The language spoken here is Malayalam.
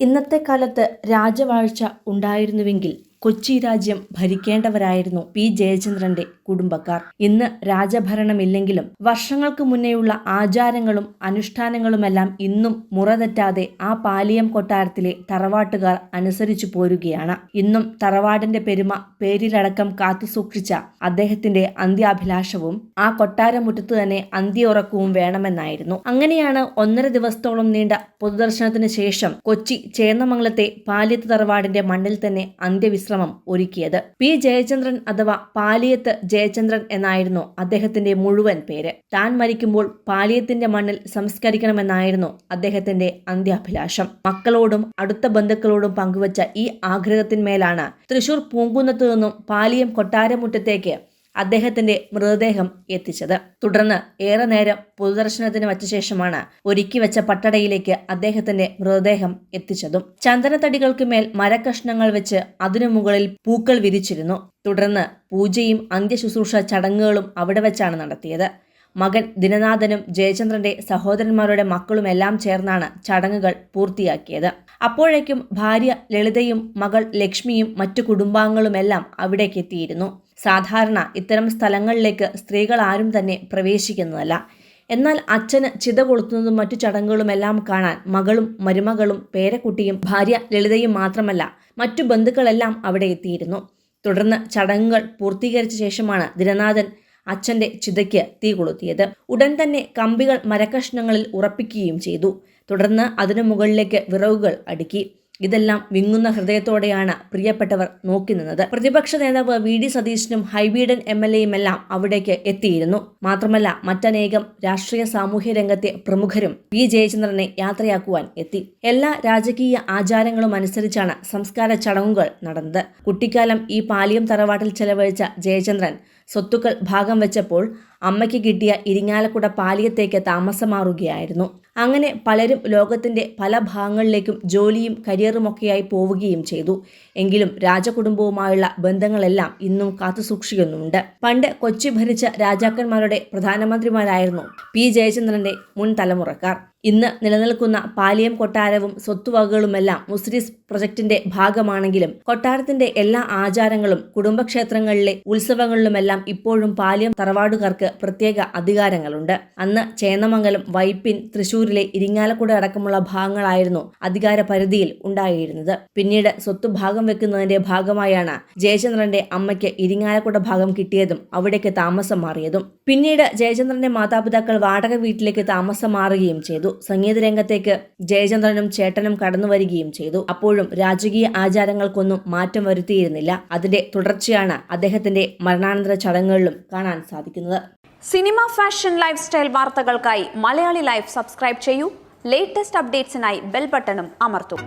ഇന്നത്തെ കാലത്ത് രാജവാഴ്ച ഉണ്ടായിരുന്നുവെങ്കിൽ കൊച്ചി രാജ്യം ഭരിക്കേണ്ടവരായിരുന്നു പി ജയചന്ദ്രന്റെ കുടുംബക്കാർ. ഇന്ന് രാജഭരണമില്ലെങ്കിലും വർഷങ്ങൾക്ക് മുന്നേയുള്ള ആചാരങ്ങളും അനുഷ്ഠാനങ്ങളുമെല്ലാം ഇന്നും മുറതെറ്റാതെ ആ പാലിയം കൊട്ടാരത്തിലെ തറവാട്ടുകാർ അനുസരിച്ചു പോരുകയാണ്. ഇന്നും തറവാടിന്റെ പെരുമ പേരിലടക്കം കാത്തുസൂക്ഷിച്ച അദ്ദേഹത്തിന്റെ അന്ത്യാഭിലാഷവും ആ കൊട്ടാരമുറ്റത്ത് തന്നെ അന്ത്യയുറക്കവും വേണമെന്നായിരുന്നു. അങ്ങനെയാണ് ഒന്നര ദിവസത്തോളം നീണ്ട പൊതുദർശനത്തിന് ശേഷം കൊച്ചി ചേന്നമംഗലത്തെ പാലിയത്ത് തറവാടിന്റെ മണ്ണിൽ തന്നെ അന്ത്യവിശ്രമം ഒരുക്കിയത്. പി ജയചന്ദ്രൻ അഥവാ പാലിയത്ത് ജയചന്ദ്രൻ എന്നായിരുന്നു അദ്ദേഹത്തിന്റെ മുഴുവൻ പേര്. താൻ മരിക്കുമ്പോൾ പാലിയത്തിന്റെ മണ്ണിൽ സംസ്കരിക്കണമെന്നായിരുന്നു അദ്ദേഹത്തിന്റെ അന്ത്യാഭിലാഷം. മക്കളോടും അടുത്ത ബന്ധുക്കളോടും പങ്കുവച്ച ഈ ആഗ്രഹത്തിന്മേലാണ് തൃശൂർ പൂങ്കുന്നത്തു നിന്നും പാലിയം കൊട്ടാരമുറ്റത്തേക്ക് അദ്ദേഹത്തിന്റെ മൃതദേഹം എത്തിച്ചത്. തുടർന്ന് ഏറെ നേരം പൊതുദർശനത്തിന് വച്ച ശേഷമാണ് ഒരുക്കി വെച്ച പട്ടടയിലേക്ക് അദ്ദേഹത്തിന്റെ മൃതദേഹം എത്തിച്ചതും. ചന്ദനത്തടികൾക്ക് മേൽ മരക്കഷ്ണങ്ങൾ വെച്ച് അതിനു മുകളിൽ പൂക്കൾ വിരിച്ചിരുന്നു. തുടർന്ന് പൂജയും അന്ത്യശുശ്രൂഷ ചടങ്ങുകളും അവിടെ വെച്ചാണ് നടത്തിയത്. മകൻ ദിനനാഥനും ജയചന്ദ്രന്റെ സഹോദരന്മാരുടെ മക്കളും എല്ലാം ചേർന്നാണ് ചടങ്ങുകൾ പൂർത്തിയാക്കിയത്. അപ്പോഴേക്കും ഭാര്യ ലളിതയും മകൾ ലക്ഷ്മിയും മറ്റു കുടുംബാംഗങ്ങളുമെല്ലാം അവിടേക്ക് എത്തിയിരുന്നു സാധാരണ ഇത്തരം സ്ഥലങ്ങളിലേക്ക് സ്ത്രീകൾ ആരും തന്നെ പ്രവേശിക്കുന്നതല്ല. എന്നാൽ അച്ഛന് ചിത കൊളുത്തുന്നതും മറ്റു ചടങ്ങുകളുമെല്ലാം കാണാൻ മകളും മരുമകളും പേരക്കുട്ടിയും ഭാര്യ ലളിതയും മാത്രമല്ല മറ്റു ബന്ധുക്കളെല്ലാം അവിടെ എത്തിയിരുന്നു. തുടർന്ന് ചടങ്ങുകൾ പൂർത്തീകരിച്ച ശേഷമാണ് ദിനനാഥൻ അച്ഛന്റെ ചിതയ്ക്ക് തീ കൊളുത്തിയത്. ഉടൻ തന്നെ കമ്പികൾ മരക്കഷ്ണങ്ങളിൽ ഉറപ്പിക്കുകയും ചെയ്തു. തുടർന്ന് അതിനു മുകളിലേക്ക് വിറകുകൾ അടുക്കി. ഇതെല്ലാം വിങ്ങുന്ന ഹൃദയത്തോടെയാണ് പ്രിയപ്പെട്ടവർ നോക്കി നിന്നത് പ്രതിപക്ഷ നേതാവ് വി ഡി സതീശനും ഹൈബീഡൻ എം എൽ എയുമെല്ലാം അവിടേക്ക് എത്തിയിരുന്നു. മാത്രമല്ല മറ്റനേകം രാഷ്ട്രീയ സാമൂഹ്യ രംഗത്തെ പ്രമുഖരും പി ജയചന്ദ്രനെ യാത്രയാക്കുവാൻ എത്തി. എല്ലാ രാജകീയ ആചാരങ്ങളും അനുസരിച്ചാണ് സംസ്കാര ചടങ്ങുകൾ നടന്നത്. കുട്ടിക്കാലം ഈ പാലിയം തറവാട്ടിൽ ചെലവഴിച്ച ജയചന്ദ്രൻ സ്വത്തുക്കൾ ഭാഗം വെച്ചപ്പോൾ അമ്മയ്ക്ക് കിട്ടിയ ഇരിങ്ങാലക്കുട പാലിയത്തേക്ക് താമസം മാറുകയായിരുന്നു അങ്ങനെ പലരും ലോകത്തിന്റെ പല ഭാഗങ്ങളിലേക്കും ജോലിയും കരിയറുമൊക്കെയായി പോവുകയും ചെയ്തു. എങ്കിലും രാജകുടുംബവുമായുള്ള ബന്ധങ്ങളെല്ലാം ഇന്നും കാത്തുസൂക്ഷിക്കുന്നുണ്ട് പണ്ട് കൊച്ചി ഭരിച്ച രാജാക്കന്മാരുടെ പ്രധാനമന്ത്രിമാരായിരുന്നു പി ജയചന്ദ്രന്റെ മുൻ തലമുറക്കാർ. ഇന്ന് നിലനിൽക്കുന്ന പാലിയം കൊട്ടാരവും സ്വത്തുവകകളുമെല്ലാം മുസ്ലിസ് പ്രൊജക്ടിന്റെ ഭാഗമാണെങ്കിലും കൊട്ടാരത്തിന്റെ എല്ലാ ആചാരങ്ങളും കുടുംബക്ഷേത്രങ്ങളിലെ ഉത്സവങ്ങളിലുമെല്ലാം ഇപ്പോഴും പാലിയം തറവാടുകാർക്ക് പ്രത്യേക അധികാരങ്ങളുണ്ട്. അന്ന് ചേന്നമംഗലം വൈപ്പിൻ തൃശൂരിലെ ഇരിങ്ങാലക്കുട അടക്കമുള്ള ഭാഗങ്ങളായിരുന്നു അധികാര പരിധിയിൽ ഉണ്ടായിരുന്നത്. പിന്നീട് സ്വത്ത് ഭാഗം വെക്കുന്നതിന്റെ ഭാഗമായാണ് ജയചന്ദ്രന്റെ അമ്മയ്ക്ക് ഇരിങ്ങാലക്കുട ഭാഗം കിട്ടിയതും അവിടേക്ക് താമസം മാറിയതും. പിന്നീട് ജയചന്ദ്രന്റെ മാതാപിതാക്കൾ വാടക വീട്ടിലേക്ക് താമസം മാറുകയും ചെയ്തു. സംഗീത രംഗത്തേക്ക് ജയചന്ദ്രനും ചേട്ടനും കടന്നു വരികയും ചെയ്തു. അപ്പോഴും രാജകീയ ആചാരങ്ങൾക്കൊന്നും മാറ്റം വരുത്തിയിരുന്നില്ല. അതിന്റെ തുടർച്ചയാണ് അദ്ദേഹത്തിന്റെ മരണാനന്തര ചടങ്ങുകളിലും കാണാൻ സാധിക്കുന്നത്. സിനിമ ഫാഷൻ ലൈഫ് സ്റ്റൈൽ വാർത്തകൾക്കായി മലയാളി ലൈഫ് സബ്സ്ക്രൈബ് ചെയ്യൂ. ലേറ്റസ്റ്റ് അപ്ഡേറ്റ്സിനായി ബെൽ ബട്ടണും അമർത്തും.